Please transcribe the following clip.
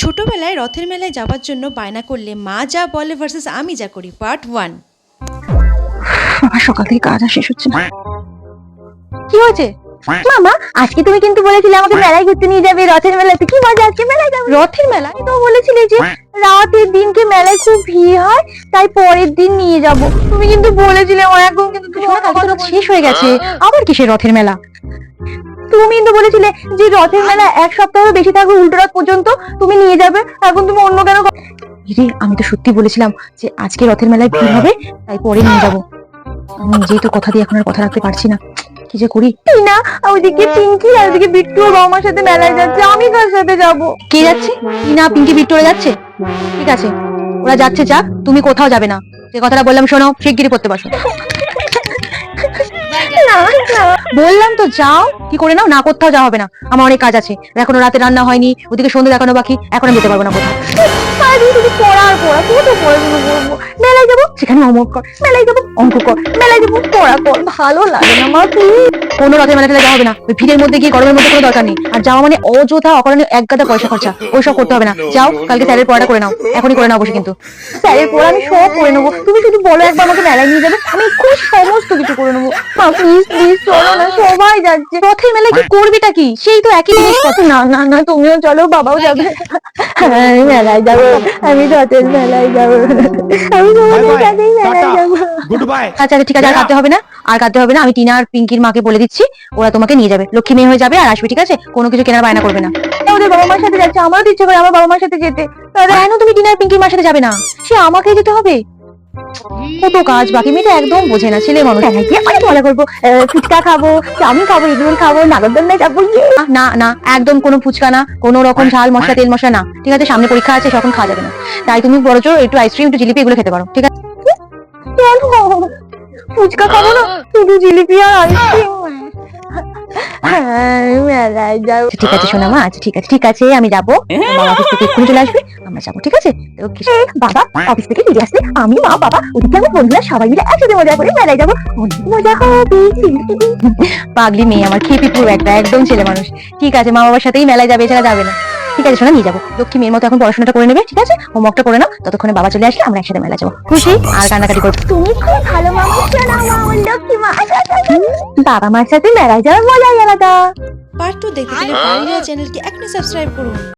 ছোটবেলায় রথের মেলায় যাওয়ার জন্য বায়না করলে মা যা বলে ভার্সেস আমি যা করি পার্ট ওয়ান আমার সকাল থেকে কাজ আর শেষ হচ্ছে না। কি হয়েছে? মামা আজকে তুমি কিন্তু বলেছিলে আমাকে মেলায় ঘুরতে নিয়ে যাবে রথের মেলাতে। কি মজা আজকে মেলায় যাব। রথের মেলা তো বলেছিলে যে রাতের দিনকে মেলায় খুব ভিড় হয় তাই পরের দিন নিয়ে যাব। তুমি কিন্তু বলেছিলে আমার এখন কিন্তু শেষ হয়ে গেছে। আবার কিসের রথের মেলা? তুমি কিন্তু বলেছিলে যে রথের মেলা এক সপ্তাহের বেশি থাকবে উল্টো রথ পর্যন্ত তুমি নিয়ে যাবে। এখন তুমি অন্য কেন রে আমি তো সত্যি বলেছিলাম যে আজকে রথের মেলায় ভিড় হবে তাই পরে নিয়ে যাব। আমি নিজেই তো কথা দিয়ে এখন আর কথা রাখতে পারছি না। কি যে করি? টিনা ওইদিকে পিঙ্কি আর ওইদিকে বিট্টু ওর বাবা সাথে মেলায় যাচ্ছে। আমি কার সাথে যাব? কে যাচ্ছে? টিনা পিঙ্কি বিট্টু ওরা যাচ্ছে? ঠিক আছে ওরা যাচ্ছে যাক তুমি কোথাও যাবে না। যে কথাটা বললাম শোনো শিগগিরই করতে বসো। বললাম তো যাও। কি করে নাও? না, কোথাও যাওয়া হবে না। আমার অনেক কাজ আছে। এখনও রাতে রান্না হয়নি। ওদিকে সন্ধে দেখানো বাকি। এখন আমি যেতে পারব না কোথাও। পড়ার পড়া পড়া কত করব মেলায় যাব? সেখানে হোমওয়ার্ক কর। মেলায় যাব? অঙ্ক কর। মেলায় যাব? কর ভালো লাগে না মা প্লিজ কোনো রথের যাওয়া হবে না। ওই ভিড়ের মধ্যে গিয়ে গরমের মধ্যে কোনো দরকার নেই। আর যাওয়া মানে অযথা অকারণে এক গাদা পয়সা খরচা। ওইসব করতে হবে না। যাও কালকে স্যারের পড়াটা করে নাও। এখনই করে নাও বসে কিন্তু। স্যারের পড়া আমি সব করে নেব। তুমি শুধু বলো একবার আমাকে মেলায় নিয়ে যাবে। আমি খুব সমস্ত কিছু করে নেব। মা প্লিজ প্লিজ চলো না সবাই যাচ্ছে। রথের মেলায় কি করবিটা কি? সেই তো একই জিনিস না না না তুমিও চলো বাবাও যাবে। আমি মেলায় যাব। আমি রথের মেলায় যাব। আমি তোমাদের সাথেই মেলায় যাব। আচ্ছা আচ্ছা ঠিক আছে আর হবে না? আর কাঁদতে হবে না আমি টিনা আর পিঙ্কির মাকে বলে দিচ্ছি ওরা তোমাকে নিয়ে যাবে। লক্ষ্মী মেয়ে হয়ে যাবে আর আসবে ঠিক আছে? কোনো কিছু কেনার বায়না করবে না। ওদের বাবা মার সাথে যাচ্ছে আমারও ইচ্ছে করে আমার বাবা মার সাথে যেতে। তাহলে তুমি টিনা আর পিঙ্কির মার সাথে যাবে না? সে আমাকে যেতে হবে? কত কাজ বাকি মেয়েটা একদম বোঝে না ছেলে মানুষ। মেলায় গিয়ে অনেক মজা করব ফুচকা খাব চাউমিন খাব এগরোল খাব নাগরদোলনায় যাব ইয়ে। না না একদম কোনো ফুচকা না কোনো রকম ঝাল মশলা তেল মশলা না। ঠিক আছে সামনে পরীক্ষা আছে তখন খাওয়া যাবে না। তাই তুমি বড় জোর একটু আইসক্রিম একটু জিলিপি এগুলো খেতে পারো ঠিক আছে? ফুচকা খাব না? শুধু জিলিপি আর আইসক্রিম মেলায় যাব ঠিক আছে শোনা মা। আচ্ছা ঠিক আছে ঠিক আছে আমি যাব। বাবা অফিস থেকে এক্ষুনি চলে আসবে। আমরা যাব ঠিক আছে? বাবা অফিস থেকে ফিরে আসলে আমি মা বাবা ওদিকে আমার বন্ধুরা সবাই মিলে একসাথে মজা করে মেলায় যাব। অনেক মজা হবে। পাগলি মেয়ে আমার খেপি পুরো একটা একদম ছেলে মানুষ। ঠিক আছে মা বাবার সাথেই মেলায় যাবে এছাড়া যাবে না। ঠিক আছে শোনা নিয়ে যাব। লক্ষ্মী মেয়ের মতো এখন পড়াশোনাটা করে নেবে ঠিক আছে? হোমওয়ার্কটা করে নাও ততক্ষণে বাবা চলে আসলে আমরা একসাথে মেলা যাব। খুশি? আর কান্নাকাটি করব তুমি খুব ভালো বাবা মার সাথে মেলায় যাওয়ার মজাই আলাদা। পার্ট টু দেখতে গেলে পারিয়া চ্যানেলকে এখনই সাবস্ক্রাইব করুন।